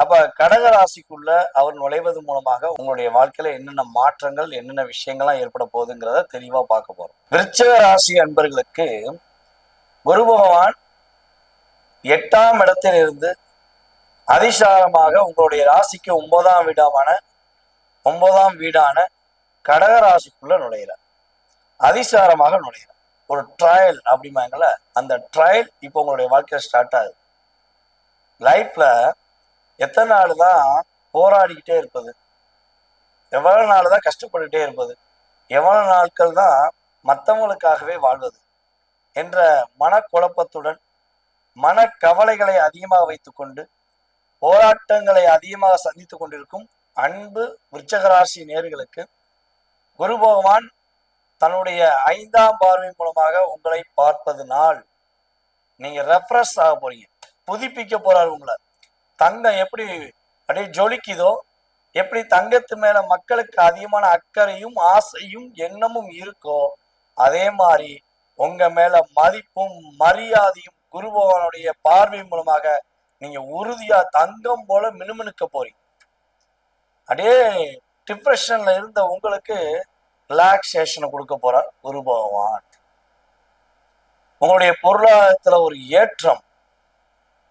அப்ப கடக ராசிக்குள்ள அவர் நுழைவது மூலமாக உங்களுடைய வாழ்க்கையில என்னென்ன மாற்றங்கள் என்னென்ன விஷயங்கள்லாம் ஏற்பட போகுதுங்கிறத தெளிவா பார்க்க போறோம். விருச்சக ராசி அன்பர்களுக்கு குரு பகவான் எட்டாம் இடத்திலிருந்து அதிசாரமாக உங்களுடைய ராசிக்கு ஒன்பதாம் வீடாமான ஒன்பதாம் வீடான கடக ராசிக்குள்ள நுழைகிறார் அதிசாரமாக நுழைகிறார் ஒரு ட்ரையல் அப்படிம்பாங்கல்ல அந்த ட்ரையல் இப்போ உங்களுடைய வாழ்க்கையில ஸ்டார்ட் ஆகுது. லைஃப்ல எத்தனை நாள் தான் போராடிக்கிட்டே இருப்பது? எவ்வளவு நாள் தான் கஷ்டப்பட்டுட்டே இருப்பது? எவ்வளவு நாட்கள் தான் மற்றவங்களுக்காகவே வாழ்வது? என்ற மனக்குழப்பத்துடன் மனக்கவலைகளை அதிகமாக வைத்துக்கொண்டு போராட்டங்களை அதிகமாக சந்தித்து கொண்டிருக்கும் அன்பு விருச்சகராசி நேர்களுக்கு குரு பகவான் தன்னுடைய ஐந்தாம் பார்வை மூலமாக உங்களை பார்ப்பது நாள். நீங்க ரெஃப்ரெஷ் ஆக போறீங்க. புதுப்பிக்க போறாரு உங்களை. தங்கம் எப்படி அப்படியே ஜொலிக்குதோ எப்படி தங்கத்து மேல மக்களுக்கு அதிகமான அக்கறையும் ஆசையும் எண்ணமும் இருக்கோ அதே மாதிரி உங்க மேல மதிப்பும் மரியாதையும் குருபவனுடைய பார்வை மூலமாக நீங்க உறுதியா தங்கம் போல மினுமினுக்க போறீங்க. அப்படியே டிப்ரெஷன்ல இருந்த உங்களுக்கு ரிலாக்ஸேஷனை கொடுக்க போறார் குரு பகவான் உங்களுடைய பொருளாதாரத்துல ஒரு ஏற்றம்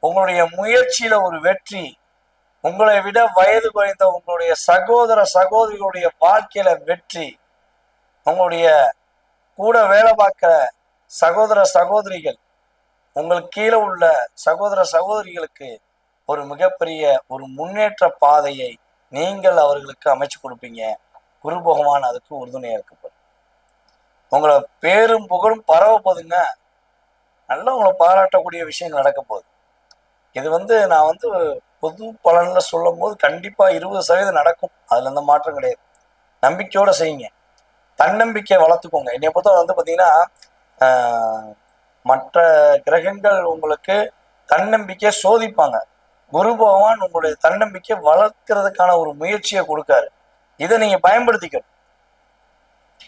உங்களுடைய முயற்சியில ஒரு வெற்றி உங்களை விட வயது குறைந்த உங்களுடைய சகோதர சகோதரிகளுடைய வாழ்க்கையில வெற்றி உங்களுடைய கூட வேலை பார்க்கிற சகோதர சகோதரிகள் உங்களுக்கு கீழே உள்ள சகோதர சகோதரிகளுக்கு ஒரு மிகப்பெரிய ஒரு முன்னேற்ற பாதையை நீங்கள் அவர்களுக்கு அமைச்சு கொடுப்பீங்க. குரு பகவான் அதுக்கு உறுதுணையாக இருக்கப்படும் உங்களை பேரும் புகழும் பரவ போதுங்க நல்லா உங்களை பாராட்டக்கூடிய விஷயம் நடக்க போகுது இது வந்து நான் வந்து பொது பலன்ல சொல்லும் போது கண்டிப்பா இருபது சதவீதம் நடக்கும். அதுல எந்த மாற்றம் கிடையாது. நம்பிக்கையோட செய்யுங்க. தன்னம்பிக்கையை வளர்த்துக்கோங்க. என்னை பொறுத்தவரை வந்து பாத்தீங்கன்னா ஆஹ், மற்ற கிரகங்கள் உங்களுக்கு தன்னம்பிக்கையை சோதிப்பாங்க. குரு பகவான் உங்களுடைய தன்னம்பிக்கை வளர்க்கறதுக்கான ஒரு முயற்சியை கொடுக்காரு. இதை நீங்க பயன்படுத்திக்கணும்.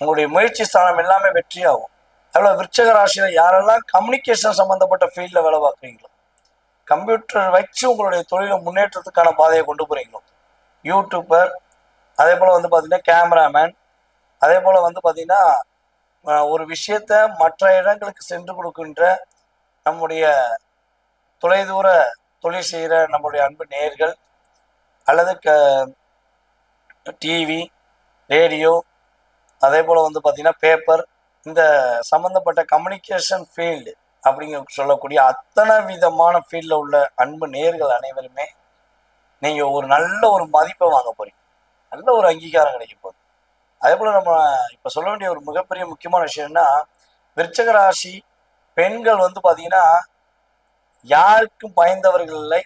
உங்களுடைய முயற்சி ஸ்தானம் எல்லாமே வெற்றியாகும். அதில் விருச்சக ராசியில் யாரெல்லாம் கம்யூனிகேஷன் சம்பந்தப்பட்ட ஃபீல்டில் வேலை பார்க்குறீங்களோ கம்ப்யூட்டர் வச்சு உங்களுடைய தொழிலை முன்னேற்றத்துக்கான பாதையை கொண்டு போறீங்களோ? யூடியூபர் அதே போல் வந்து பார்த்தீங்கன்னா கேமராமேன் அதே போல் வந்து பார்த்தீங்கன்னா ஒரு விஷயத்த மற்ற இடங்களுக்கு சென்று கொடுக்கின்ற நம்முடைய தொலைதூர தொழில் செய்கிற நம்முடைய அன்பு நேர்கள் அல்லது க டிவி ரேடியோ அதே போல் வந்து பார்த்தீங்கன்னா பேப்பர் இந்த சம்மந்தப்பட்ட கம்யூனிகேஷன் ஃபீல்டு அப்படிங்க சொல்லக்கூடிய அத்தனை விதமான ஃபீல்டில் உள்ள அன்பு நேர்கள் அனைவருமே நீங்கள் ஒரு நல்ல ஒரு மதிப்பை வாங்க போறீங்க. நல்ல ஒரு அங்கீகாரம் கிடைக்க போகுது. அதே போல் நம்ம இப்போ சொல்ல வேண்டிய ஒரு மிகப்பெரிய முக்கியமான விஷயம்னா விருச்சக ராசி பெண்கள் வந்து பார்த்தீங்கன்னா யாருக்கும் பயந்தவர்கள் இல்லை.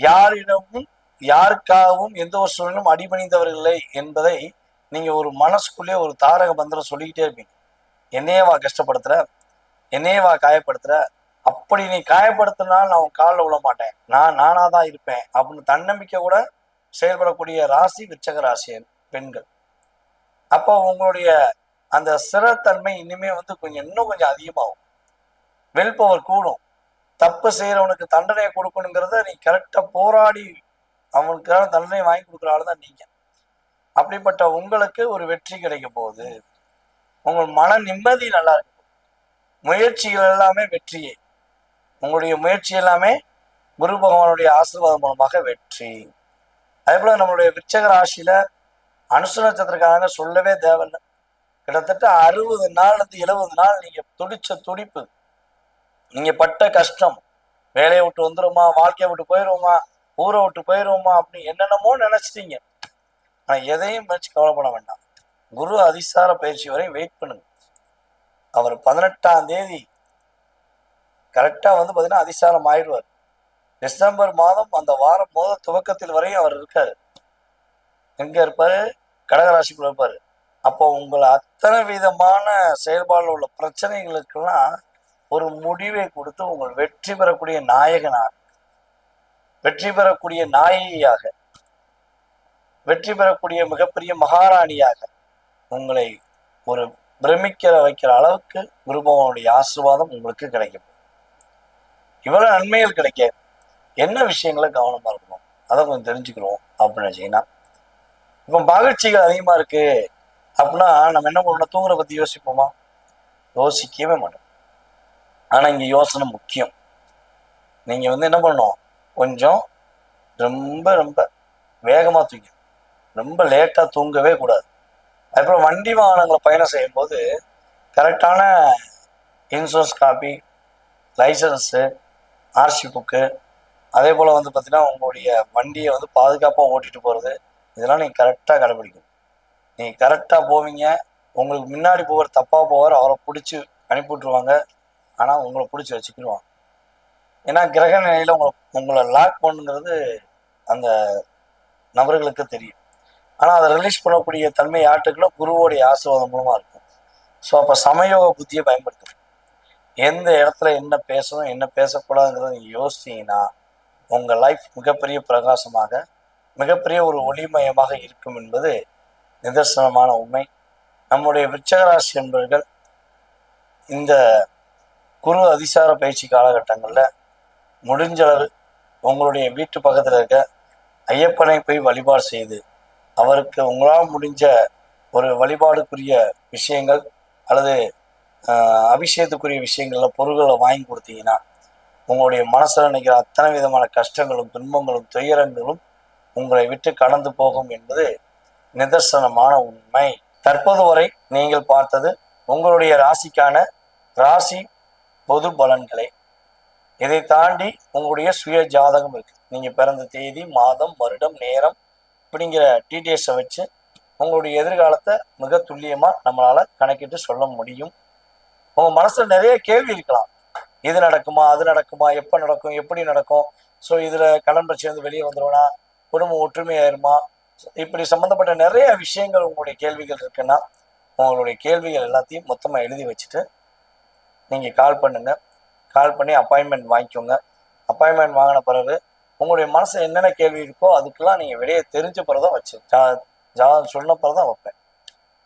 யாரிடமும் யாருக்காகவும் எந்த ஒரு சூழலும் அடிபணிந்தவர்கள் இல்லை என்பதை நீங்கள் ஒரு மனசுக்குள்ளே ஒரு தாரக மந்திரம் சொல்லிக்கிட்டே இருப்பீங்க. என்னையவா கஷ்டப்படுத்துகிற என்னையவா காயப்படுத்துற? அப்படி நீ காயப்படுத்தினால் நான் உன் காலில் விழ மாட்டேன் நான் நானா தான் இருப்பேன். அப்படின்னு தன்னம்பிக்கை கூட செயல்படக்கூடிய ராசி விச்சக ராசி பெண்கள். அப்போ உங்களுடைய அந்த சிறத்தன்மை இனிமே வந்து கொஞ்சம் இன்னும் கொஞ்சம் அதிகமாகும். வெல் பவர் கூடும். தப்பு செய்யறவனுக்கு தண்டனை கொடுக்கணுங்கிறத நீ கரெக்டாக போராடி அவனுக்கான தண்டனை வாங்கி கொடுக்குற ஆளு தான் நீங்கள் அப்படிப்பட்ட உங்களுக்கு ஒரு வெற்றி கிடைக்க போகுது. உங்கள் மன நிம்மதி நல்லா இருக்கு. முயற்சிகள் எல்லாமே வெற்றியே. உங்களுடைய முயற்சி எல்லாமே குரு பகவானுடைய ஆசீர்வாதம் மூலமாக வெற்றி. அதே போல நம்மளுடைய விச்சக ராசியில அனுச நட்சத்திரக்காரங்க சொல்லவே தேவையில்லை. கிட்டத்தட்ட அறுபது நாள்லேருந்து எழுபது நாள் நீங்கள் துடிச்ச துடிப்பு. நீங்கள் பட்ட கஷ்டம். வேலையை விட்டு வந்துருமா வாழ்க்கையை விட்டு போயிடுவோமா ஊரை விட்டு போயிடுவோமா அப்படின்னு என்னென்னமோ நினச்சிட்டீங்க. ஆனால் எதையும் நினைச்சு கவலைப்பட வேண்டாம். குரு அதிசார பயிற்சி வரை வெயிட் பண்ணுங்க. அவர் பதினெட்டாம் தேதி கரெக்டாக வந்து பார்த்தீங்கன்னா அதிசாரம் ஆயிடுவார். டிசம்பர் மாதம் அந்த வாரம் மோத துவக்கத்தில் வரையும் அவர் இருக்கார். எங்கே இருப்பார்? கடகராசிக்குள்ள இருப்பார். அப்போ உங்களை அத்தனை விதமான செயல்பாடில் உள்ள பிரச்சனைகளுக்கெல்லாம் ஒரு முடிவை கொடுத்து உங்கள் வெற்றி பெறக்கூடிய நாயகனாக வெற்றி பெறக்கூடிய நாயகியாக வெற்றி பெறக்கூடிய மிகப்பெரிய மகாராணியாக உங்களை ஒரு பிரமிக்கிற வைக்கிற அளவுக்கு குருபவனுடைய ஆசீர்வாதம் உங்களுக்கு கிடைக்கும். இவ்வளவு நன்மைகள் கிடைக்க என்ன விஷயங்களை கவனமா இருக்கணும்? அதை கொஞ்சம் தெரிஞ்சுக்கிறோம் அப்படின்னு வச்சீங்கன்னா இப்போ மகிழ்ச்சிகள் அதிகமா இருக்கு அப்படின்னா நம்ம என்ன பண்ணணும்? தூங்குற பற்றி யோசிப்போமா? யோசிக்கவே மாட்டோம். ஆனால் இங்கே யோசனை முக்கியம். நீங்கள் வந்து என்ன பண்ணணும்? கொஞ்சம் ரொம்ப ரொம்ப வேகமா தூங்க ரொம்ப லேட்டா தூங்கவே கூடாது. அதுக்கப்புறம் வண்டி வாகனங்களை பயணம் செய்யும்போது கரெக்டான insurance copy licence RC book அதே போல் வந்து பார்த்தீங்கன்னா உங்களுடைய வண்டியை வந்து பாதுகாப்பாக ஓட்டிட்டு போகிறது இதெல்லாம் நீங்கள் கரெக்டாக கடைபிடிக்கணும் நீங்கள் கரெக்டாக போவீங்க. உங்களுக்கு முன்னாடி போவார் தப்பாக போவார் அவரை பிடிச்சி அனுப்பிவிட்ருவாங்க ஆனால் உங்களை பிடிச்சி வச்சுக்கிடுவாங்க ஏன்னா கிரக நிலையில் உங்களை உங்களை லாக் பண்ணுங்கிறது அந்த நபர்களுக்கு தெரியும். ஆனால் அதை ரிலீஸ் பண்ணக்கூடிய தன்மை யாட்டுக்குள்ள குருவோடைய ஆசீர்வாதம் மூலமாக இருக்கும். ஸோ அப்போ சமயோக புத்தியை பயன்படுத்தணும் எந்த இடத்துல என்ன பேசணும் என்ன பேசக்கூடாதுங்கிறத நீங்கள் யோசிச்சீங்கன்னா உங்கள் லைஃப் மிகப்பெரிய பிரகாசமாக மிகப்பெரிய ஒரு ஒளிமயமாக இருக்கும் என்பது நிதர்சனமான உண்மை. நம்முடைய விச்சகராசி என்பவர்கள் இந்த குரு அதிசார பயிற்சி காலகட்டங்களில் முடிஞ்சளவு உங்களுடைய வீட்டு பக்கத்தில் இருக்க ஐயப்பனை போய் வழிபாடு செய்து அவருக்கு உங்களால் முடிஞ்ச ஒரு வழிபாடுக்குரிய விஷயங்கள் அல்லது அபிஷேகத்துக்குரிய விஷயங்களில் பொருள்களை வாங்கி கொடுத்தீங்கன்னா உங்களுடைய மனசுல நினைக்கிற அத்தனை விதமான கஷ்டங்களும் துன்பங்களும் துயரங்களும் உங்களை விட்டு கடந்து போகும் என்பது நிதர்சனமான உண்மை. தற்போது வரை நீங்கள் பார்த்தது உங்களுடைய ராசிக்கான ராசி பொது பலன்களை. இதை தாண்டி உங்களுடைய சுய ஜாதகம் இருக்கு. நீங்க பிறந்த தேதி மாதம் வருடம் நேரம் அப்படிங்கிற டீட்டெயில்ஸை வச்சு உங்களுடைய எதிர்காலத்தை மிக துல்லியமாக நம்மளால் கணக்கிட்டு சொல்ல முடியும். உங்கள் மனசில் நிறைய கேள்வி இருக்கலாம். இது நடக்குமா அது நடக்குமா எப்போ நடக்கும் எப்படி நடக்கும்? ஸோ இதில் கடன் பிரச்சனை வந்து வெளியே வந்துருவனா குடும்பம் ஒற்றுமையாயிருமா இப்படி சம்மந்தப்பட்ட நிறைய விஷயங்கள் உங்களுடைய கேள்விகள் இருக்குன்னா உங்களுடைய கேள்விகள் எல்லாத்தையும் மொத்தமாக எழுதி வச்சுட்டு நீங்கள் கால் பண்ணுங்கள் கால் பண்ணி அப்பாயின்மெண்ட் வாங்கிக்கோங்க. அப்பாயின்மெண்ட் வாங்கின பிறகு உங்களுடைய மனசு என்னென்ன கேள்வி இருக்கோ அதுக்கெல்லாம் நீங்க வெளியே தெரிஞ்ச பிறதான் வச்சு ஜா- ஜாதகம் சொன்ன வைப்பேன்.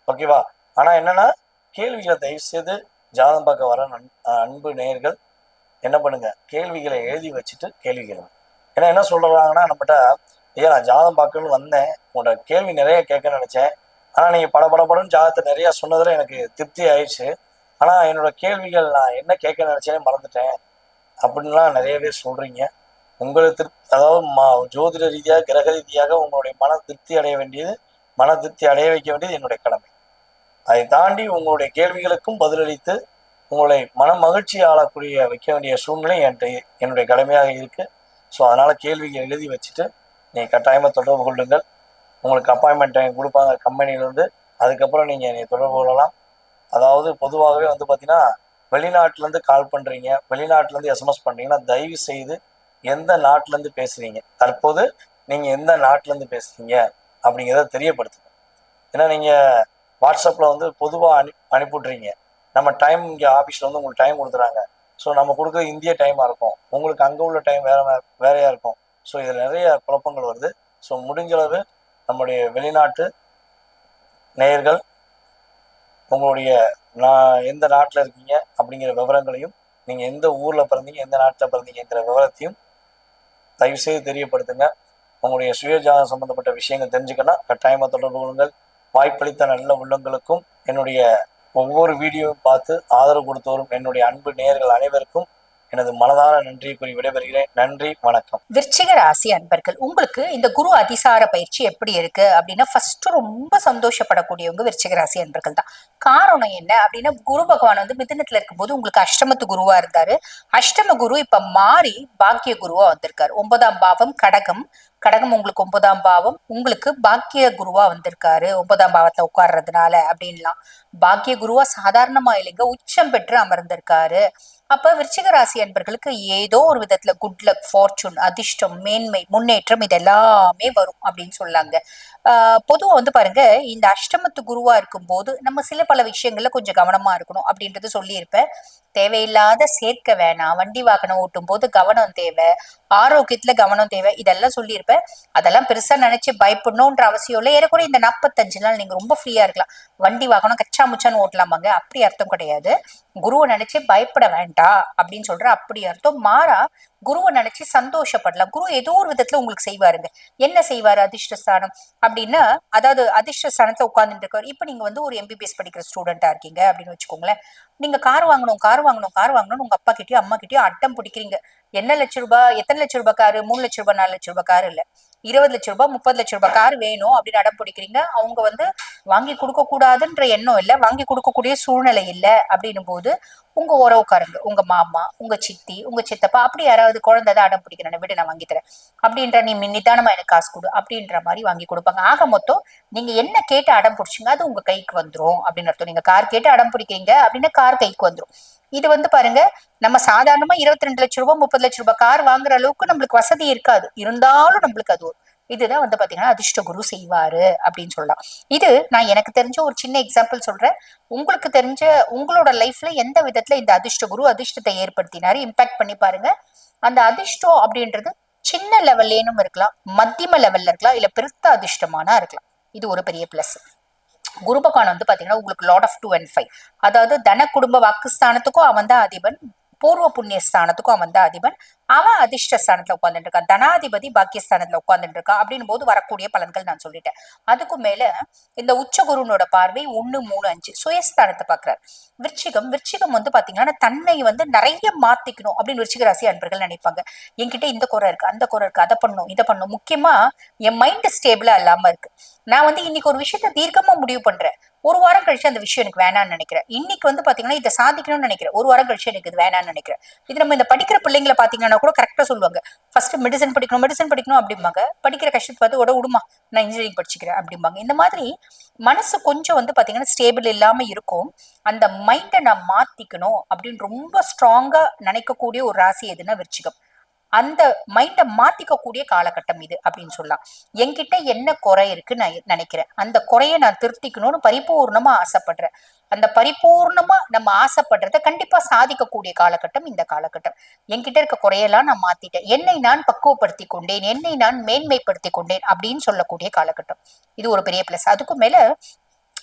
ஓகேவா ஆனா என்னன்னா கேள்விகளை தயவு செய்து ஜாதகம் பார்க்க வர நன் அன்பு நேர்கள் என்ன பண்ணுங்க? கேள்விகளை எழுதி வச்சுட்டு கேள்விகள் ஏன்னா என்ன சொல்றாங்கன்னா நம்மகிட்ட ஐயா நான் ஜாதகம் பார்க்கணும்னு வந்தேன். உங்களோட கேள்வி நிறைய கேட்க நினைச்சேன். ஆனா நீங்க பட பட ஜாதகத்தை நிறைய சொன்னதுல எனக்கு திருப்தி ஆயிடுச்சு. ஆனா என்னோட கேள்விகள் நான் என்ன கேட்க நினைச்சேனே மறந்துட்டேன். அப்படின்லாம் நிறைய பேர் சொல்றீங்க. உங்களுக்கு திருப்தி அதாவது மா ஜோதிட ரீதியாக கிரக ரீதியாக உங்களுடைய மன திருப்தி அடைய வேண்டியது மன திருப்தி அடைய வைக்க வேண்டியது என்னுடைய கடமை. அதை தாண்டி உங்களுடைய கேள்விகளுக்கும் பதிலளித்து உங்களை மன மகிழ்ச்சி ஆளக்கூடிய வைக்க வேண்டிய சூழ்நிலை என்கிட்ட என்னுடைய கடமையாக இருக்குது ஸோ அதனால் கேள்விகள் எழுதி வச்சுட்டு நீங்கள் கட்டாயமாக தொடர்பு கொள்ளுங்கள். உங்களுக்கு அப்பாயின்மெண்ட் டைம் கொடுப்பாங்க கம்பெனிலேருந்து அதுக்கப்புறம் நீங்கள் என்னை தொடர்பு கொள்ளலாம். அதாவது பொதுவாகவே வந்து பார்த்தீங்கன்னா வெளிநாட்டிலேருந்து கால் பண்ணுறீங்க வெளிநாட்டிலேருந்து எஸ்எம்எஸ் பண்ணுறீங்கன்னா தயவு செய்து எந்த நாட்டிலேருந்து பேசுகிறீங்க தற்போது நீங்கள் எந்த நாட்டிலேருந்து பேசுகிறீங்க அப்படிங்கிறத தெரியப்படுத்துங்க. ஏன்னா நீங்கள் வாட்ஸ்அப்பில் வந்து பொதுவாக அனு அனுப்பிவிட்றீங்க நம்ம டைம் இங்கே ஆஃபீஸில் வந்து உங்களுக்கு டைம் கொடுத்துறாங்க ஸோ நம்ம கொடுக்குறது இந்திய டைமாக இருக்கும். உங்களுக்கு அங்கே உள்ள டைம் வேற வேறையாக வேறையா இருக்கும். ஸோ இதில் நிறைய குழப்பங்கள் வருது. ஸோ முடிஞ்சளவு நம்முடைய வெளிநாட்டு நேயர்கள் உங்களுடைய நான் எந்த நாட்டில் இருக்கீங்க அப்படிங்கிற விவரங்களையும் நீங்கள் எந்த ஊரில் பிறந்தீங்க எந்த நாட்டில் பிறந்தீங்கங்கிற விவரத்தையும் தயவுசெய்து தெரியப்படுத்துங்க. உங்களுடைய சுயஜாதம் சம்பந்தப்பட்ட விஷயங்கள் தெரிஞ்சுக்கணும் கட்டாயமாக தொடர்பு கொள்ளுங்கள். வாய்ப்பளித்த நல்ல உள்ளங்களுக்கும் என்னுடைய ஒவ்வொரு வீடியோவும் பார்த்து ஆதரவு கொடுத்து வரும் என்னுடைய அன்பு நேயர்கள் அனைவருக்கும் எனது மனதார நன்றி கூறி விடைபெறுகிறேன். நன்றி வணக்கம். விருச்சிக ராசி அன்பர்கள் உங்களுக்கு இந்த குரு அதிசார பயிற்சி எப்படி இருக்கு அப்படின்னா ஃபர்ஸ்ட் ரொம்ப சந்தோஷப்படக்கூடியவங்க விருச்சிக ராசி அன்பர்கள் தான். காரணம் என்ன அப்படின்னா குரு பகவான் வந்து மிதினத்துல இருக்கும்போது உங்களுக்கு அஷ்டமத்து குருவா இருந்தாரு. அஷ்டம குரு இப்ப மாறி பாக்கிய குருவா வந்திருக்காரு. ஒன்பதாம் பாவம் கடகம். கடகம் உங்களுக்கு ஒன்பதாம் பாவம் உங்களுக்கு பாக்கிய குருவா வந்திருக்காரு. ஒன்பதாம் பாவத்துல உட்கார்றதுனால அப்படின்லாம். பாக்கிய குருவா சாதாரணமா இல்லைங்க உச்சம் பெற்று அமர்ந்திருக்காரு. அப்ப விருச்சிக ராசி அன்பர்களுக்கு ஏதோ ஒரு விதத்துல குட் லக் ஃபார்ச்சூன் அதிர்ஷ்டம் மேன்மை முன்னேற்றம் இது எல்லாமே வரும் அப்படின்னு சொல்லாங்க. பொதுவா வந்து பாருங்க இந்த அஷ்டமத்து குருவா இருக்கும்போது நம்ம சில பல விஷயங்கள்ல கொஞ்சம் கவனமா இருக்கணும் அப்படின்றது சொல்லியிருப்பேன். தேவையில்லாத சேர்க்க வேணாம். வண்டி வாகனம் ஓட்டும் போது கவனம் தேவை. ஆரோக்கியத்துல கவனம் தேவை. இதெல்லாம் சொல்லியிருப்பேன். அதெல்லாம் பெருசா நினைச்சு பயப்படணும்ன்ற அவசியம் இல்லை. ஏறக்குறைய இந்த நாற்பத்தஞ்சு நாள் நீங்க ரொம்ப ஃப்ரீயா இருக்கலாம். வண்டி வாகனம் கச்சா முச்சான்னு ஓட்டலாமாங்க? அப்படி அர்த்தம் கிடையாது. குருவை நினைச்சு பயப்பட வேண்டாம் அப்படின்னு சொல்ற அப்படி அர்த்தம். மாறா குருவை நினைச்சு சந்தோஷப்படலாம். குரு ஏதோ ஒரு விதத்துல உங்களுக்கு செய்வாருங்க. என்ன செய்வாரு? அதிர்ஷ்டஸ்தானம் அப்படின்னா அதாவது அதிர்ஷ்டஸ்தானத்துல உட்கார்ந்துட்டு இருக்காரு. இப்ப நீங்க வந்து ஒரு எம்பிபிஎஸ் படிக்கிற ஸ்டூடெண்டா இருக்கீங்க அப்படின்னு வச்சுக்கோங்களேன். நீங்க கார் வாங்கணும் கார் வாங்கணும் கார் வாங்கணும் உங்க அப்பா கிட்டயோ அம்மா கிட்டயும் அட்டம் பிடிக்கிறீங்க. என்ன லட்ச ரூபாய் எத்தனை லட்ச ரூபாய் காரு? மூணு லட்ச ரூபாய் நாலு லட்ச ரூபாய் காரு இல்ல. இருபது லட்ச ரூபாய் முப்பது லட்ச ரூபாய் கார் வேணும் அப்படின்னு அடம் பிடிக்கிறீங்க. அவங்க வந்து வாங்கி கொடுக்க கூடாதுன்ற எண்ணம் இல்ல. வாங்கி கொடுக்கக்கூடிய சூழ்நிலை இல்ல அப்படின்னும் போது உங்க உறவுக்காரங்க உங்க மாமா உங்க சித்தி உங்க சித்தப்பா அப்படி யாராவது குழந்தை தான் அடம் பிடிக்கிறேன். விட நான் வாங்கி தரேன். அப்படின்ற நீ நிதானமா எனக்கு காசு கொடு அப்படின்ற மாதிரி வாங்கி கொடுப்பாங்க. ஆக மொத்தம் நீங்க என்ன கேட்டு அடம் பிடிச்சீங்க அது உங்க கைக்கு வந்துடும் அப்படின்னு அர்த்தம். நீங்க கார் கேட்டு அடம் பிடிக்கிறீங்க அப்படின்னா கார் கைக்கு வந்துடும் இது வந்து பாருங்க நம்ம சாதாரணமா இருபத்தி ரெண்டு லட்ச ரூபாய் முப்பது லட்ச ரூபாய் கார் வாங்குற அளவுக்கு நம்மளுக்கு வசதி இருக்காது. இருந்தாலும் நம்மளுக்கு அது ஒரு இதுதான் வந்து பாத்தீங்கன்னா அதிர்ஷ்ட குரு செய்வாரு அப்படின்னு சொல்லலாம். இது நான் எனக்கு தெரிஞ்ச ஒரு சின்ன எக்ஸாம்பிள் சொல்றேன். உங்களுக்கு தெரிஞ்ச உங்களோட லைஃப்ல எந்த விதத்துல இந்த அதிர்ஷ்ட குரு அதிர்ஷ்டத்தை ஏற்படுத்தினாரு? இம்பாக்ட் பண்ணி பாருங்க. அந்த அதிர்ஷ்டம் அப்படின்றது சின்ன லெவல்லேனும் இருக்கலாம் மத்தியம லெவல்ல இருக்கலாம் இல்ல பெருத்த அதிர்ஷ்டமானா இருக்கலாம். இது ஒரு பெரிய பிளஸ் குரு பகவான் வந்து பாத்தீங்கன்னா உங்களுக்கு lord of two and five அதாவது தன குடும்ப வாக்குஸ்தானத்துக்கும் அவன் தான் அதிபன். பூர்வ புண்ணிய ஸ்தானத்துக்கும் அவன் தான் அதிபன். அவன் அதிர்ஷ்ட ஸ்தானத்துல உட்கார்ந்துட்டு இருக்கான் தனாதிபதி பாக்கியஸ்தானத்துல உட்காந்துட்டு இருக்கான் அப்படின்னு போது வரக்கூடிய பலன்கள் நான் சொல்லிட்டேன். அதுக்கும் மேல இந்த உச்ச குருனோட பார்வை ஒண்ணு மூணு அஞ்சு சுயஸ்தானத்தை பாக்குறாரு விருச்சிகம் விருச்சிகம் வந்து பாத்தீங்கன்னா தன்னை வந்து நிறைய மாத்திக்கணும் அப்படின்னு விருச்சிக ராசி அன்பர்கள் நினைப்பாங்க. என்கிட்ட இந்த குறை இருக்கு அந்த குறை இருக்கு அதை பண்ணும் இதை பண்ணும். முக்கியமா என் மைண்ட் ஸ்டேபிளா இல்லாம இருக்கு. நான் வந்து இன்னைக்கு ஒரு விஷயத்த தீர்க்கமா முடிவு பண்றேன். ஒரு வாரம் கழிச்சு அந்த விஷயம் எனக்கு வேணாம்னு நினைக்கிறேன். இன்னைக்கு வந்து பாத்தீங்கன்னா இதை சாதிக்கணும்னு நினைக்கிறேன். ஒரு வாரம் கழிச்சு எனக்கு இது வேணாம்னு நினைக்கிறேன். இது நம்ம இந்த படிக்கிற பிள்ளைங்களை பாத்தீங்கன்னா கூட கரெக்டா சொல்லுவாங்க. ஃபர்ஸ்ட் மெடிசன் படிக்கணும் மெடிசன் படிக்கணும் அப்படிம்பாங்க. படிக்கிற கஷ்டத்தை பார்த்து உட விடுமா நான் இன்ஜினியரிங் படிச்சுக்கிறேன் அப்படிம்பாங்க. இந்த மாதிரி மனசு கொஞ்சம் வந்து பாத்தீங்கன்னா ஸ்டேபிள் இல்லாம இருக்கும். அந்த மைண்டை நான் மாத்திக்கணும் அப்படின்னு ரொம்ப ஸ்ட்ராங்கா நினைக்கக்கூடிய ஒரு ராசி எதுன்னா விருச்சிகம். அந்த மைண்டை மாத்திக்கக்கூடிய காலகட்டம் இது அப்படின்னு சொல்லலாம். என்கிட்ட என்ன குறை இருக்குன்னு நான் நினைக்கிறேன். அந்த குறையை நான் திருத்திக்கணும்னு பரிபூர்ணமா ஆசைப்படுறேன். அந்த பரிபூர்ணமா நம்ம ஆசைப்படுறத கண்டிப்பா சாதிக்கக்கூடிய காலகட்டம் இந்த காலகட்டம். என்கிட்ட இருக்க குறையெல்லாம் நான் மாத்திட்டேன். என்னை நான் பக்குவப்படுத்தி கொண்டேன். என்னை நான் மேன்மைப்படுத்தி கொண்டேன் அப்படின்னு சொல்லக்கூடிய காலகட்டம். இது ஒரு பெரிய பிளஸ் அதுக்கும் மேல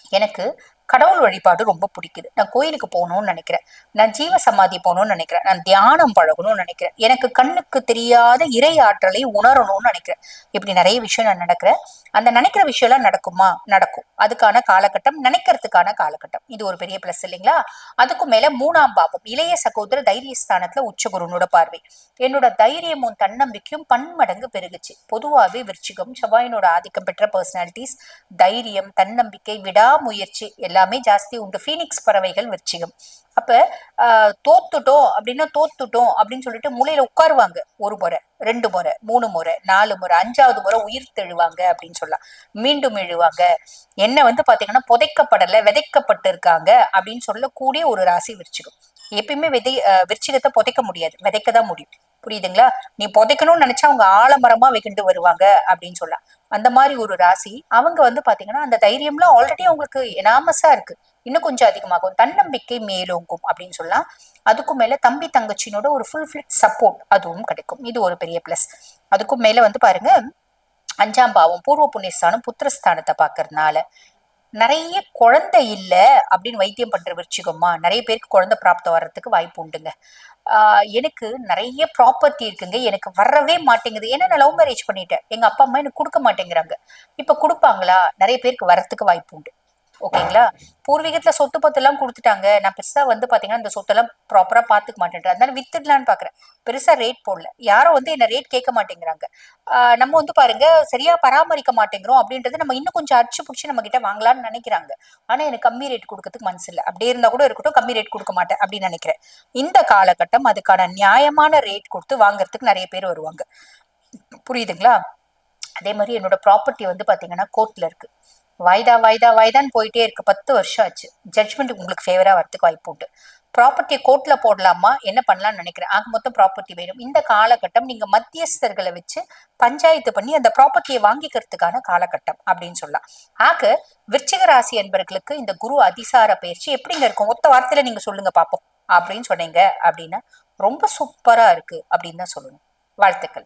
எனக்கு கடவுள் வழிபாடு ரொம்ப பிடிக்குது. நான் கோயிலுக்கு போகணும்னு நினைக்கிறேன். நான் ஜீவ சமாதி போகணும்னு நினைக்கிறேன். நான் தியானம் பழகணும்னு நினைக்கிறேன். எனக்கு கண்ணுக்கு தெரியாத இறை ஆற்றலை உணரணும்னு நினைக்கிறேன். இப்படி நிறைய விஷயம் நான் நடக்கிறேன். அந்த நினைக்கிற விஷயம்லாம் நடக்குமா? நடக்கும். அதுக்கான காலகட்டம் நினைக்கிறதுக்கான காலகட்டம். இது ஒரு பெரிய பிளஸ் இல்லைங்களா? அதுக்கும் மேல மூணாம் பாவம். இளைய சகோதர தைரியஸ்தானத்துல உச்சகுருனோட பார்வை. என்னோட தைரியமும் தன்னம்பிக்கையும் பன்மடங்கு பெருகுச்சு. பொதுவாகவே விருச்சிகம் செவ்வாயினோட ஆதிக்கம் பெற்ற பர்சனாலிட்டிஸ் தைரியம் தன்னம்பிக்கை விடாமுயற்சி எல்லாமே ஜாஸ்தி உண்டு. ஃபீனிக்ஸ் பறவைகள் விருச்சிகம். அப்ப தோத்துட்டோம் அப்படின்னா தோத்துட்டோம் அப்படின்னு சொல்லிட்டு மூலையில உட்காருவாங்க. ஒரு முறை ரெண்டு முறை மூணு முறை நாலு முறை அஞ்சாவது முறை உயிர் தெழுவாங்க அப்படின்னு சொல்லலாம். மீண்டும் எழுவாங்க. என்ன வந்து பாத்தீங்கன்னா புதைக்கப்படல விதைக்கப்பட்டு இருக்காங்க அப்படின்னு சொல்லக்கூடிய ஒரு ராசி விருச்சிகம். எப்பயுமே விதை விருச்சிகத்தை புதைக்க முடியாது. விதைக்க தான் முடியும். புரியுதுங்களா? நீ புதைக்கணும்னு நினைச்சா அவங்க ஆலமரமா வைக்கிட்டு வருவாங்க அப்படின்னு சொல்லலாம். அந்த மாதிரி ஒரு ராசி அவங்க வந்து பாத்தீங்கன்னா அந்த தைரியம்லாம் ஆல்ரெடி அவங்களுக்கு எனாமஸா இருக்கு. இன்னும் கொஞ்சம் அதிகமாகும். தன்னம்பிக்கை மேலோங்கும் அப்படின்னு சொல்லலாம். அதுக்கும் மேல தம்பி தங்கச்சினோட ஒரு ஃபுல் ஃபிட் சப்போர்ட் அதுவும் கிடைக்கும். இது ஒரு பெரிய பிளஸ் அதுக்கும் மேல வந்து பாருங்க அஞ்சாம் பாவம் பூர்வ புண்ணியஸ்தானம் புத்திரஸ்தானத்தை பாக்குறதுனால நிறைய குழந்தை இல்லை அப்படின்னு வைத்தியம் பண்ற விருச்சிகமா நிறைய பேருக்கு குழந்தை பிராப்தம் வர்றதுக்கு வாய்ப்பு உண்டுங்க. எனக்கு நிறைய ப்ராப்பர்ட்டி இருக்குங்க. எனக்கு வரவே மாட்டேங்குது. ஏன்னா நான் லவ் மேரேஜ் பண்ணிட்டேன். எங்க அப்பா அம்மா எனக்கு கொடுக்க மாட்டேங்கிறாங்க. இப்ப கொடுப்பாங்களா? நிறைய பேருக்கு வரத்துக்கு வாய்ப்பு உண்டு. ஓகேங்களா? பூர்வீகத்துல சொத்து பத்து எல்லாம் கொடுத்துட்டாங்க. நான் பெருசா வந்து பாத்தீங்கன்னா இந்த சொத்தெல்லாம் ப்ராப்பரா பாத்துக்க மாட்டேன் அதனால வித்துடலான்னு பாக்குறேன். பெருசா ரேட் போடல. யாரும் வந்து என்ன ரேட் கேட்க மாட்டேங்கிறாங்க. நம்ம வந்து பாருங்க சரியா பராமரிக்க மாட்டேங்கிறோம் அப்படின்றது நம்ம இன்னும் கொஞ்சம் அடிச்சு பிடிச்சி நம்ம கிட்ட வாங்கலாம்னு நினைக்கிறாங்க. ஆனா எனக்கு கம்மி ரேட் கொடுக்கறதுக்கு மனசு இல்லை. அப்படியே இருந்தா கூட இருக்கட்டும் கம்மி ரேட் கொடுக்க மாட்டேன் அப்படின்னு நினைக்கிறேன். இந்த காலகட்டம் அதுக்கான நியாயமான ரேட் கொடுத்து வாங்குறதுக்கு நிறைய பேர் வருவாங்க. புரியுதுங்களா? அதே மாதிரி என்னோட ப்ராப்பர்ட்டி வந்து பாத்தீங்கன்னா கோர்ட்ல இருக்கு. வாய்தா வாய்தா வாய்தான்னு போயிட்டே இருக்கு. பத்து வருஷம் ஆச்சு. ஜட்மெண்ட் உங்களுக்கு ஃபேவரா வரதுக்கு வாய்ப்பு உண்டு. ப்ராப்பர்ட்டியை கோர்ட்ல போடலாமா? என்ன பண்ணலாம்னு நினைக்கிறேன். ஆக மொத்தம் ப்ராப்பர்ட்டி வேணும். இந்த காலகட்டம் நீங்க மத்தியஸ்தர்களை வச்சு பஞ்சாயத்து பண்ணி அந்த ப்ராப்பர்ட்டியை வாங்கிக்கிறதுக்கான காலகட்டம் அப்படின்னு சொல்லலாம். ஆக விருச்சிக ராசி என்பர்களுக்கு இந்த குரு அதிசார பயிற்சி எப்படிங்க இருக்கும்? ஒத்த வார்த்தையில நீங்க சொல்லுங்க பாப்போம். அப்படின்னு சொன்னீங்க அப்படின்னா ரொம்ப சூப்பரா இருக்கு அப்படின்னு தான் சொல்லணும். வாழ்த்துக்கள்.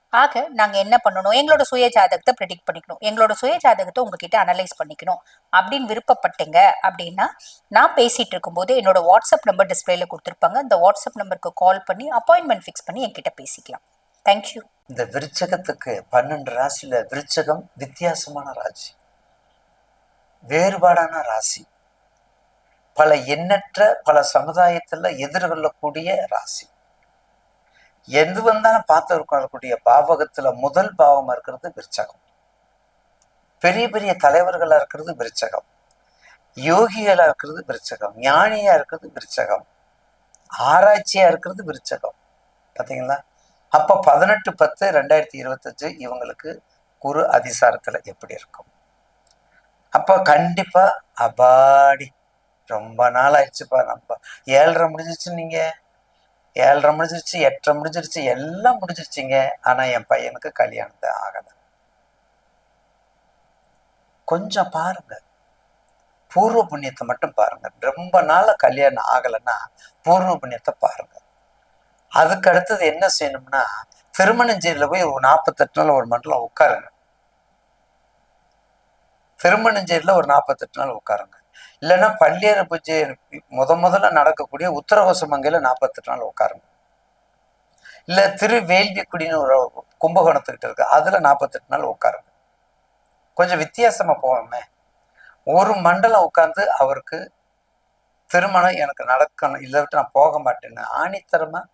ஆக நாங்க என்ன பண்ணணும்? எங்களோட சுய ஜாதகத்தை ப்ரெடிக்ட் பண்ணிக்கணும். எங்களோட சுய ஜாதகத்தை உங்ககிட்ட அனலைஸ் பண்ணிக்கணும். அப்படின்னு விருப்பப்பட்டீங்க அப்படின்னா நான் பேசிட்டு இருக்கும்போது என்னோட வாட்ஸ்அப் நம்பர் டிஸ்பிளேல கொடுத்துருப்பாங்க. அந்த வாட்ஸ்அப் நம்பருக்கு கால் பண்ணி அப்பாயின்மெண்ட் ஃபிக்ஸ் பண்ணி என்கிட்ட பேசிக்கலாம். தேங்க்யூ இந்த விருச்சகத்துக்கு பன்னெண்டு ராசியில விருச்சகம் வித்தியாசமான ராசி. வேறுபாடான ராசி. பல எண்ணற்ற பல சமுதாயத்தில் எதிர்கொள்ளக்கூடிய ராசி. எது வந்தாலும் பார்த்து பாவகத்துல முதல் பாவமா இருக்கிறது விருச்சகம். பெரிய பெரிய தலைவர்களா இருக்கிறது விருச்சகம். யோகிகளா இருக்கிறது விருச்சகம். ஞானியா இருக்கிறது விருச்சகம். ஆராய்ச்சியா இருக்கிறது விருச்சகம். பாத்தீங்களா? அப்ப பதினெட்டு பத்து ரெண்டாயிரத்தி இருபத்தஞ்சு இவங்களுக்கு குரு அதிசாரத்துல எப்படி இருக்கும்? அப்ப கண்டிப்பா அபாடி. ரொம்ப நாள் ஆயிடுச்சுப்பா. நம்ம ஏழரை முடிஞ்சிச்சு நீங்க. ஏழரை முடிஞ்சிருச்சு எட்டரை முடிஞ்சிருச்சு எல்லாம் முடிஞ்சிருச்சுங்க. ஆனா என் பையனுக்கு கல்யாணத்தை ஆகல. கொஞ்சம் பாருங்க. பூர்வ புண்ணியத்தை மட்டும் பாருங்க. ரொம்ப நாள கல்யாணம் ஆகலைன்னா பூர்வ புண்ணியத்தை பாருங்க. அதுக்கு அடுத்தது என்ன செய்யணும்னா திருமணஞ்சேரியில போய் ஒரு நாற்பத்தெட்டு நாள் ஒரு மண்டலம் உட்காருங்க. திருமணஞ்சேரியில ஒரு நாற்பத்தெட்டு நாள் உட்காருங்க. இல்லைன்னா பள்ளியர பூஜை முத முதல்ல நடக்கக்கூடிய உத்தரகோச மங்கையில நாற்பத்தெட்டு நாள் உட்காருங்க. இல்ல திருவேல்விக்குடின்னு ஒரு கும்பகோணத்துக்கிட்ட இருக்கு அதுல நாற்பத்தெட்டு நாள் உட்காருங்க. கொஞ்சம் வித்தியாசமா போவோமே. ஒரு மண்டலம் உட்கார்ந்து அவருக்கு திருமணம் எனக்கு நடக்கணும் இல்லை விட்டு நான் போக மாட்டேன்னு ஆணித்தரமாக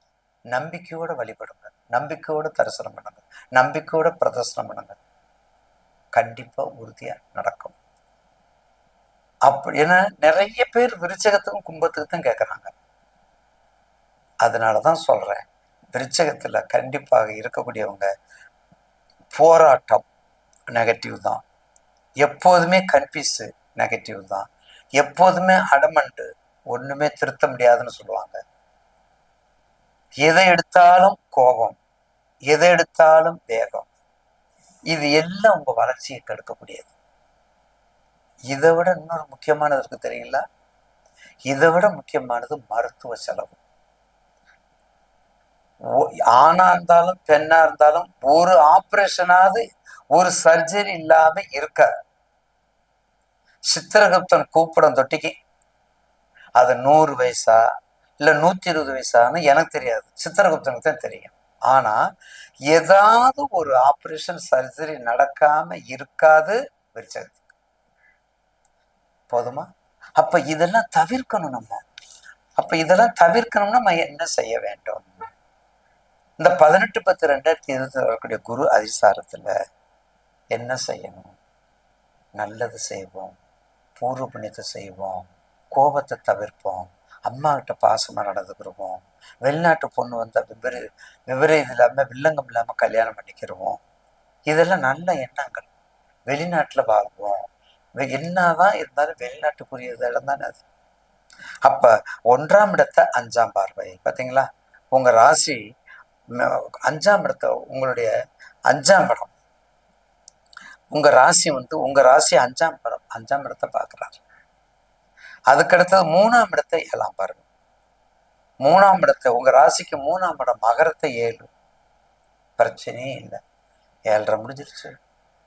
நம்பிக்கையோட வழிபடுங்க. நம்பிக்கையோட தரிசனம் பண்ணுங்க. நம்பிக்கையோட பிரதர்சனம் பண்ணுங்க. கண்டிப்பா உறுதியா நடக்கும். அப்படி ஏன்னா நிறைய பேர் விருச்சகத்துக்கும் கும்பத்துக்கு தான் கேட்குறாங்க அதனாலதான் சொல்றேன் விருச்சகத்தில் கண்டிப்பாக இருக்கக்கூடியவங்க போராட்டம் நெகட்டிவ் தான். எப்போதுமே கன்ஃபியூஸு நெகட்டிவ் தான். எப்போதுமே அடமண்டு ஒண்ணுமே திருத்த முடியாதுன்னு சொல்லுவாங்க. எதை எடுத்தாலும் கோபம் எதை எடுத்தாலும் வேகம். இது எல்லாம் உங்க வளர்ச்சியை கெடுக்கக்கூடியது. இதை விட இன்னொரு முக்கியமானது இருக்கு தெரியுங்களா? இதை விட முக்கியமானது மருத்துவ செலவு. ஆணா இருந்தாலும் பெண்ணா இருந்தாலும் ஒரு ஆபரேஷனாவது ஒரு சர்ஜரி இல்லாம இருக்காது சித்திரகுப்தன் கூப்பிடும் தொட்டிக்கு. அது நூறு வயசா இல்ல நூத்தி இருபது வயசான்னு எனக்கு தெரியாது. சித்திரகுப்தனுக்கு தான் தெரியும். ஆனா ஏதாவது ஒரு ஆபரேஷன் சர்ஜரி நடக்காம இருக்காது விருச்சகத்துக்கு போதுமா? அப்ப இதெல்லாம் தவிர்க்கணும் நம்ம. அப்ப இதெல்லாம் தவிர்க்கணும்னா நம்ம என்ன செய்ய வேண்டும்? இந்த பதினெட்டு பத்து ரெண்டாயிரத்தி இருபத்தி வரக்கூடிய குரு அதிசாரத்துல என்ன செய்யணும்? நல்லது செய்வோம் பூர்வ புண்ணியத்தை செய்வோம் கோபத்தை தவிர்ப்போம் அம்மா கிட்ட பாசமா நடந்துக்கிடுவோம் வெளிநாட்டு பொண்ணு வந்தா விபரீ விபரீதம் இல்லாம வில்லங்கம் இல்லாம கல்யாணம் பண்ணிக்கிறோம் இதெல்லாம் நல்ல எண்ணங்கள். வெளிநாட்டுல வாழ்வோம். என்னதான் இருந்தாலும் வெளிநாட்டுக்குரிய இடம் தானே அது. அப்ப ஒன்றாம் இடத்தை அஞ்சாம் பார்வை. பாத்தீங்களா? உங்க ராசி அஞ்சாம் இடத்தை உங்களுடைய அஞ்சாம் இடம். உங்க ராசி வந்து உங்க ராசி அஞ்சாம் இடம் அஞ்சாம் இடத்தை பார்க்குறாரு. அதுக்கடுத்தது மூணாம் இடத்தை ஏழாம் பார்வை. மூணாம் இடத்தை உங்க ராசிக்கு மூணாம் இடம் மகரத்தை ஏழு. பிரச்சனையே இல்லை. ஏழரை முடிஞ்சிருச்சு.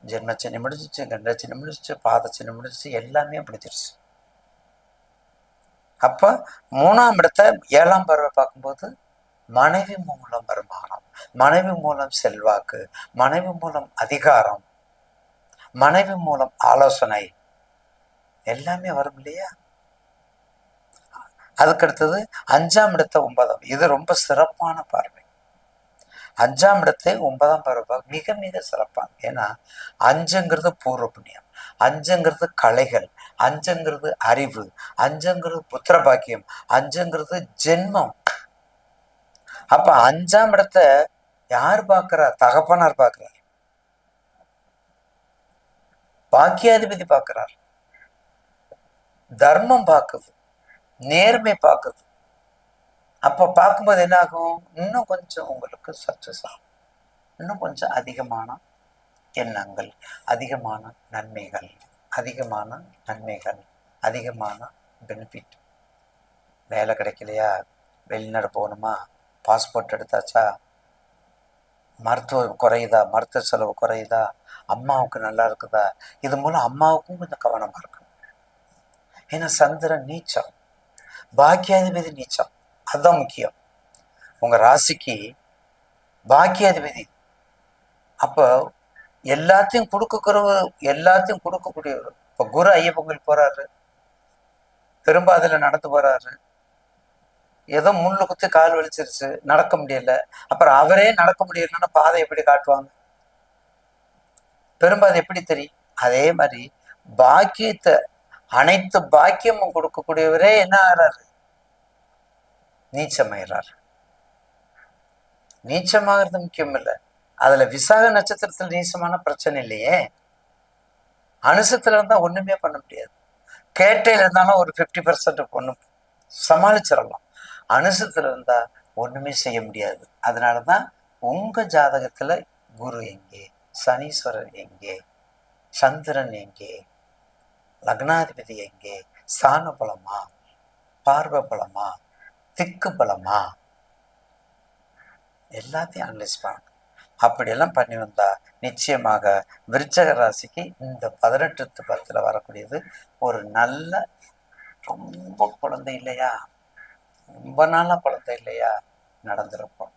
ஜென்மச்சனி முடிஞ்சிச்சு கண்டச்சனி முடிஞ்சிச்சு பாதச்சனி முடிஞ்சிச்சு எல்லாமே முடிஞ்சிருச்சு. அப்ப மூணாம் இடத்தை ஏழாம் பருவை பார்க்கும்போது மனைவி மூலம் வருமானம் மனைவி மூலம் செல்வாக்கு மனைவி மூலம் அதிகாரம் மனைவி மூலம் ஆலோசனை எல்லாமே வரும் இல்லையா? அதுக்கடுத்தது அஞ்சாம் இடத்த ஒன்பதாம். இது ரொம்ப சிறப்பான பார்வை. அஞ்சாம் இடத்தை ஒன்பதாம் பருவம் மிக மிக சிறப்பாங்க ஏன்னா அஞ்சுங்கிறது பூர்வ புண்ணியம். அஞ்சுங்கிறது கலைகள். அஞ்சுங்கிறது அறிவு. அஞ்சுங்கிறது புத்திர பாக்கியம். அஞ்சுங்கிறது ஜென்மம். அப்ப அஞ்சாம் இடத்தை யார் பார்க்கிறார் தகப்பனார் பார்க்கிறார். பாக்கியாதிபதி பார்க்கிறார். தர்மம் பார்க்குது. நேர்மை பார்க்குது. அப்போ பார்க்கும்போது என்ன ஆகும் இன்னும் கொஞ்சம் உங்களுக்கு சக்ஸஸ் ஆகும். இன்னும் கொஞ்சம் அதிகமான எண்ணங்கள் அதிகமான நன்மைகள் அதிகமான நன்மைகள் அதிகமான பெனிஃபிட் வேலை கிடைக்கலையா? வெளிநாடு போகணுமா? பாஸ்போர்ட் எடுத்தாச்சா? மருத்துவ குறையுதா? மருத்துவ செலவு குறையுதா? அம்மாவுக்கு நல்லா இருக்குதா? இது மூலம் அம்மாவுக்கும் கொஞ்சம் கவனமாக இருக்கணும். ஏன்னா சந்திரன் நீச்சம். பாக்கியாதிபதி நீச்சம். அதுதான் முக்கியம். உங்க ராசிக்கு பாக்கியாதிபதி. அப்போ எல்லாத்தையும் கொடுக்கறவர் எல்லாத்தையும் கொடுக்கக்கூடியவர். இப்போ குரு ஐயப்பங்கள் போறாரு. பெரும்பாதில நடந்து போறாரு. ஏதோ முள்ளு குத்தி கால் வலிச்சிருச்சு. நடக்க முடியல. அப்புறம் அவரே நடக்க முடியலன்னா பாதை எப்படி காட்டுவாங்க? பெரும்பாதை எப்படி தெரியும்? அதே மாதிரி பாக்கியத்தை அனைத்து பாக்கியமும் கொடுக்கக்கூடியவரே என்ன ஆகிறாரு நீச்சமாயிறாரு. நீச்சமாகிறது முக்கியம் இல்லை அதுல விசாக நட்சத்திரத்தில் நீச்சமான பிரச்சனை இல்லையே. அனுசத்துல இருந்தா ஒண்ணுமே பண்ண முடியாது. கேட்டையில இருந்தாலும் ஒரு ஃபிஃப்டி பர்சன்ட் ஒண்ணு சமாளிச்சிடலாம். அனுசத்துல இருந்தா ஒண்ணுமே செய்ய முடியாது. அதனாலதான் உங்க ஜாதகத்துல குரு எங்கே? சனீஸ்வரர் எங்கே? சந்திரன் எங்கே? லக்னாதிபதி எங்கே? ஸ்தான பலமா பார்வ பலமா திக்கு பலமா எல்லாத்தையும் அனலைஸ் பண்ணணும். அப்படியெல்லாம் பண்ணி வந்தா நிச்சயமாக விருச்சக ராசிக்கு இந்த பதினெட்டு பத்துல வரக்கூடியது ஒரு நல்ல ரொம்ப குழந்தை இல்லையா? ரொம்ப நாளா குழந்தை இல்லையா? நடந்திருப்போம்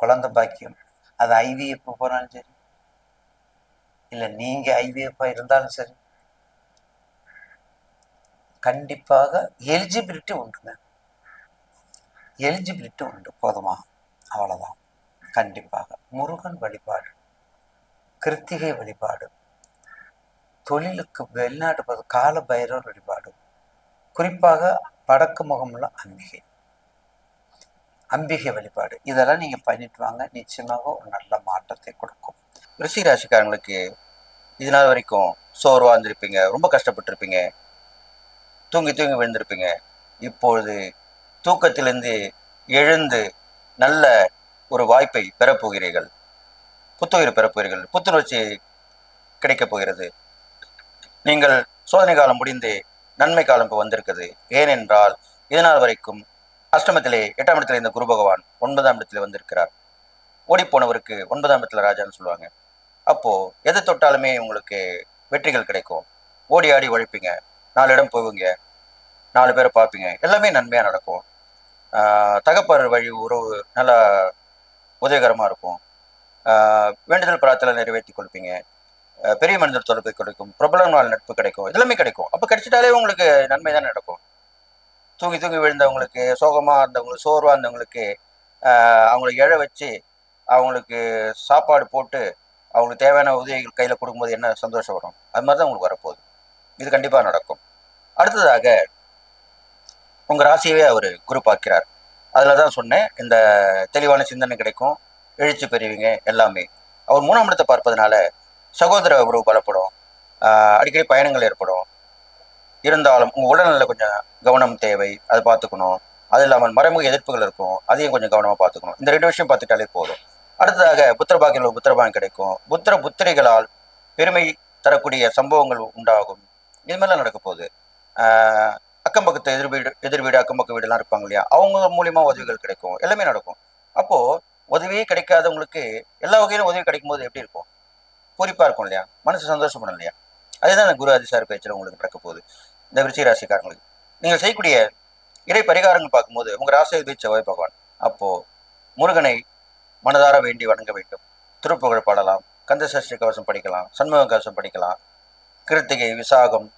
குழந்தை பாக்கியம். அது ஐவிஎஃப் போனாலும் சரி. இல்லை நீங்க ஐவிஎஃப் இருந்தாலும் சரி. கண்டிப்பாக எலிஜிபிலிட்டி உண்டுங்க. எலிஜிபிலிட்டி உண்டு போதுமா? அவ்வளவுதான். கண்டிப்பாக. முருகன் வழிபாடு கிருத்திகை வழிபாடு தொழிலுக்கு வெளிநாட்டு கால பைரவர் வழிபாடு குறிப்பாக வடக்கு முகமுள்ள அம்பிகை அம்பிகை வழிபாடு. இதெல்லாம் நீங்க பண்ணிட்டு வாங்க. நிச்சயமாக ஒரு நல்ல மாற்றத்தை கொடுக்கும். ரிஷி ராசிக்காரங்களுக்கு இது நாள் வரைக்கும் சோர்வா இருந்திருப்பீங்க. ரொம்ப கஷ்டப்பட்டிருப்பீங்க. தூங்கி தூங்கி விழுந்திருப்பீங்க. இப்பொழுது தூக்கத்திலிருந்து எழுந்து நல்ல ஒரு வாய்ப்பை பெறப்போகிறீர்கள். புத்துயிர் பெறப்போகிறீர்கள். புத்துணர்ச்சி கிடைக்கப் போகிறது. நீங்கள் சோதனை காலம் முடிந்து நன்மை காலம் இப்போ வந்திருக்குது. ஏனென்றால் இதனால் வரைக்கும் அஷ்டமத்திலே எட்டாம் இடத்துல இருந்த குரு பகவான் ஒன்பதாம் இடத்துல வந்திருக்கிறார். ஓடிப்போனவருக்கு ஒன்பதாம் இடத்துல ராஜான்னு சொல்லுவாங்க. அப்போது எது தொட்டாலுமே உங்களுக்கு வெற்றிகள் கிடைக்கும். ஓடி ஆடி உழைப்பீங்க. நாலு இடம் போவீங்க. நாலு பேரை பார்ப்பீங்க. எல்லாமே நன்மையாக நடக்கும். தகப்பர் வழி உறவு நல்லா உதவிகரமாக இருக்கும். வேண்டுதல் பிரார்த்தனை நிறைவேற்றி கொடுப்பீங்க. பெரிய மனிதர் தொடர்பு கிடைக்கும். பிரபலங்கள் நட்பு கிடைக்கும். எல்லாமே கிடைக்கும். அப்போ கிடைச்சிட்டாலே உங்களுக்கு நன்மை தான் நடக்கும். தூங்கி தூங்கி விழுந்தவங்களுக்கு சோகமாக இருந்தவங்களுக்கு சோர்வாக இருந்தவங்களுக்கு அவங்களை எழ வச்சு அவங்களுக்கு சாப்பாடு போட்டு அவங்களுக்கு தேவையான உதவிகள் கையில் கொடுக்கும்போது என்ன சந்தோஷம் வரும்? அது மாதிரி தான் உங்களுக்கு வரப்போகுது. இது கண்டிப்பாக நடக்கும். அடுத்ததாக உங்கள் ராசியவே அவர் குரு பார்க்கிறார். அதில் தான் சொன்னேன் இந்த தெளிவான சிந்தனை கிடைக்கும் எழுச்சி பெறுவீங்க எல்லாமே. அவர் மூணாம் இடத்தை பார்ப்பதனால சகோதர உறவு பலப்படும் அடிக்கடி பயணங்கள் ஏற்படும். இருந்தாலும் உங்கள் உடல்நல கொஞ்சம் கவனம் தேவை அதை பார்த்துக்கணும். அது இல்லாமல் மறைமுக எதிர்ப்புகள் இருக்கும் அதையும் கொஞ்சம் கவனமாக பார்த்துக்கணும். இந்த ரெண்டு விஷயம் பார்த்துட்டாலே போதும். அடுத்ததாக புத்திர புத்திரபாகம் கிடைக்கும். புத்திர புத்திரைகளால் பெருமை தரக்கூடிய சம்பவங்கள் உண்டாகும். இது மாதிரிலாம் நடக்க போகுது. அக்கம் பக்கத்து எதிர் வீடு எதிர் வீடு அக்கம் பக்க வீடுலாம் இருப்பாங்க இல்லையா? அவங்க மூலியமா உதவிகள் கிடைக்கும். எல்லாமே நடக்கும். அப்போ உதவியே கிடைக்காதவங்களுக்கு எல்லா வகையிலும் உதவி கிடைக்கும் போது எப்படி இருக்கும்? பூரிப்பா இருக்கும் இல்லையா? மனசு சந்தோஷப்படும் இல்லையா? அதுதான் இந்த குரு அதிசார பேச்சில் உங்களுக்கு நடக்க போகுது. இந்த விருச்சி ராசிக்காரங்களுக்கு. நீங்கள் செய்யக்கூடிய இறை பரிகாரங்கள் பார்க்கும்போது உங்க ராசியை செவ்வாய் பகவான். அப்போ முருகனை மனதார வேண்டி வணங்க வேண்டும். திருப்புகழ் பாடலாம். கந்த சஷ்டி கவசம் படிக்கலாம். சண்முக கவசம் படிக்கலாம். கிருத்திகை விசாகம்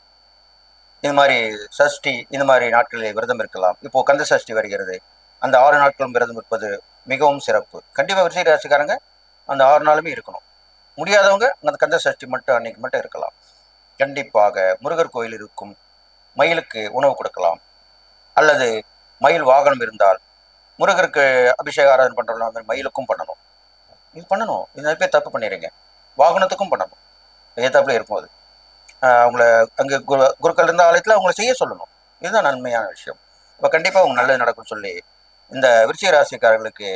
இது மாதிரி சஷ்டி இந்த மாதிரி நாட்களில் விரதம் இருக்கலாம். இப்போ கந்த சஷ்டி வருகிறது. அந்த ஆறு நாட்களும் விரதம் இருப்பது மிகவும் சிறப்பு. கண்டிப்பாக விருச்சிக ராசிக்காரங்க அந்த ஆறு நாளுமே இருக்கணும். முடியாதவங்க அந்த கந்த சஷ்டி மட்டும் அன்னைக்கு மட்டும் இருக்கலாம். கண்டிப்பாக முருகர் கோயில் இருக்கும். மயிலுக்கு உணவு கொடுக்கலாம். அல்லது மயில் வாகனம் இருந்தால் முருகருக்கு அபிஷேக ஆராதனை பண்ணுறோம் அந்த மாதிரி மயிலுக்கும் பண்ணணும். இது பண்ணணும். இது நிறைய பேர் தப்பு பண்ணிடுறீங்க. வாகனத்துக்கும் பண்ணணும். ஏத்தாப்புல இருக்கும் அது. அவங்கள அங்கே குரு குருக்கள் இருந்த ஆலயத்தில் அவங்கள செய்ய சொல்லணும். இதுதான் நன்மையான விஷயம். இப்போ கண்டிப்பாக அவங்க நல்லது நடக்கும்னு சொல்லி இந்த விருச்சிக ராசிக்காரர்களுக்கு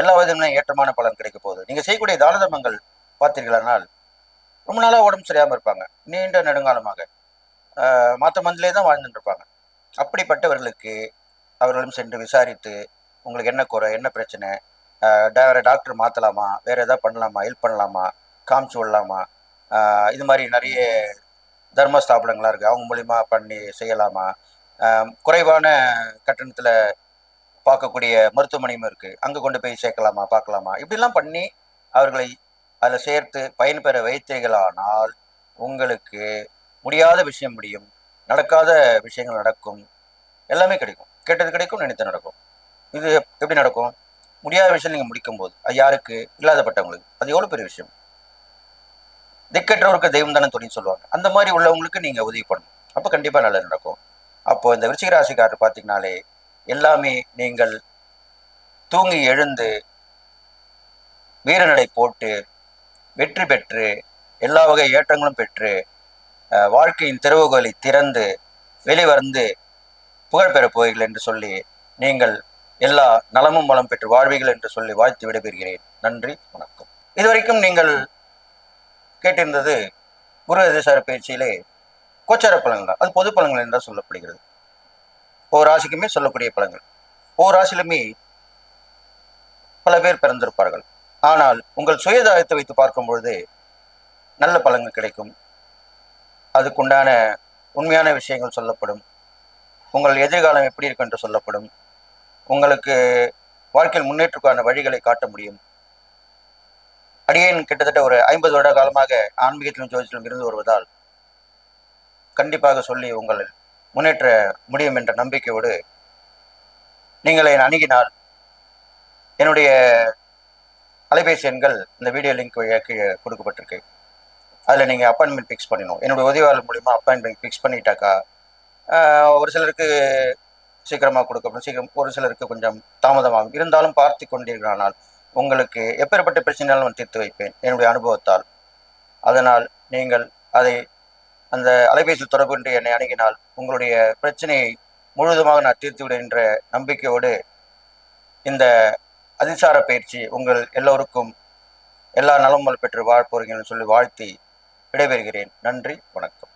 எல்லா விதமான ஏற்றமான பலன் கிடைக்க போகுது. நீங்கள் செய்யக்கூடிய தான தர்மங்கள் பார்த்தீர்களானால் ரொம்ப நாளாக உடம்பு சரியாமல் இருப்பாங்க. நீண்ட நெடுங்காலமாக. மாற்ற மந்திலே தான் வாழ்ந்துட்டு இருப்பாங்க. அப்படிப்பட்டவர்களுக்கு அவர்களும் சென்று விசாரித்து உங்களுக்கு என்ன குறை என்ன பிரச்சனை டே வேறு டாக்டர் மாற்றலாமா வேறு எதாவது பண்ணலாமா? ஹெல்ப் பண்ணலாமா? காமிச்சு விடலாமா? இது மாதிரி நிறைய தர்மஸ்தாபனங்களாக இருக்குது அவங்க மூலிமா பண்ணி செய்யலாமா? குறைவான கட்டணத்தில் பார்க்கக்கூடிய மருத்துவமனையும் இருக்குது அங்கே கொண்டு போய் சேர்க்கலாமா பார்க்கலாமா? இப்படிலாம் பண்ணி அவர்களை அதில் சேர்த்து பயன்பெற வைத்தீர்களானால் உங்களுக்கு முடியாத விஷயம் முடியும். நடக்காத விஷயங்கள் நடக்கும். எல்லாமே கிடைக்கும். கேட்டது கிடைக்கும் நினைத்து நடக்கும். இது எப்- எப்படி நடக்கும்? முடியாத விஷயம் நீங்கள் முடிக்கும்போது அது யாருக்கு? இல்லாதப்பட்டவங்களுக்கு. அது எவ்வளோ பெரிய விஷயம்? திக்கற்றவருக்கு தெய்வம் தானே துணின்னு சொல்லுவாங்க. அந்த மாதிரி உள்ளவங்களுக்கு நீங்கள் உதவி பண்ணணும். அப்போ கண்டிப்பாக நல்லது நடக்கும். அப்போ இந்த விருச்சிக ராசிக்காரர் பார்த்தீங்கனாலே எல்லாமே நீங்கள் தூங்கி எழுந்து வீரநடை போட்டு வெற்றி பெற்று எல்லா வகை ஏற்றங்களும் பெற்று வாழ்க்கையின் திறவுகோலை திறந்து வெளிவந்து புகழ்பெற போகிறீர்கள் என்று சொல்லி நீங்கள் எல்லா நலமும் வளம் பெற்று வாழ்வீர்கள் என்று சொல்லி வாழ்த்து விடைபெறுகிறேன். நன்றி வணக்கம். இதுவரைக்கும் நீங்கள் கேட்டிருந்தது குரு அதிசார பயிற்சியிலே கோச்சார பலன்கள். அது பொது பலன்கள் என்றால் சொல்லப்படுகிறது. ஒவ்வொரு ராசிக்குமே சொல்லக்கூடிய பலன்கள். ஒவ்வொரு ராசியிலுமே பல பேர் பிறந்திருப்பார்கள். ஆனால் உங்கள் சுயதாயத்தை வைத்து பார்க்கும் பொழுது நல்ல பலன்கள் கிடைக்கும். அதுக்குண்டான உண்மையான விஷயங்கள் சொல்லப்படும். உங்கள் எதிர்காலம் எப்படி இருக்கும் என்று சொல்லப்படும். உங்களுக்கு வாழ்க்கையில் முன்னேற்றக்கான வழிகளை காட்ட முடியும். அடியேன் கிட்டத்தட்ட ஒரு ஐம்பது வருட காலமாக ஆன்மீகத்திலும் ஜோதிடத்திலும் இருந்து வருவதால் கண்டிப்பாக சொல்லி உங்கள் முன்னேற்ற முடியும் என்ற நம்பிக்கையோடு நீங்கள் என் அணுகினால் என்னுடைய அலைபேசி எண்கள் இந்த வீடியோ லிங்க் வழியாக கீழே கொடுக்கப்பட்டிருக்கு. அதில் நீங்கள் அப்பாயின்மெண்ட் ஃபிக்ஸ் பண்ணணும் என்னுடைய உதவியாளர் மூலிமா அப்பாயின்மெண்ட் ஃபிக்ஸ் பண்ணிட்டாக்கா ஒரு சிலருக்கு சீக்கிரமாக கொடுக்கப்படும். சீக்கிரம் ஒரு சிலருக்கு கொஞ்சம் தாமதமாகும். இருந்தாலும் பார்த்து கொண்டீர்களானால் உங்களுக்கு எப்பேற்பட்ட பிரச்சனையாலும் நான் தீர்த்து வைப்பேன் என்னுடைய அனுபவத்தால். அதனால் நீங்கள் அதை அந்த அலைபேசியில் தொடர்பு என்று என்னை அணுகினால் உங்களுடைய பிரச்சனையை முழுவதுமாக நான் தீர்த்து விடுவேன் என்ற நம்பிக்கையோடு இந்த அதிசார பயிற்சி உங்கள் எல்லோருக்கும் எல்லா நலமும் பெற்று வாழ்ப்போறீங்கன்னு சொல்லி வாழ்த்தி விடைபெறுகிறேன். நன்றி வணக்கம்.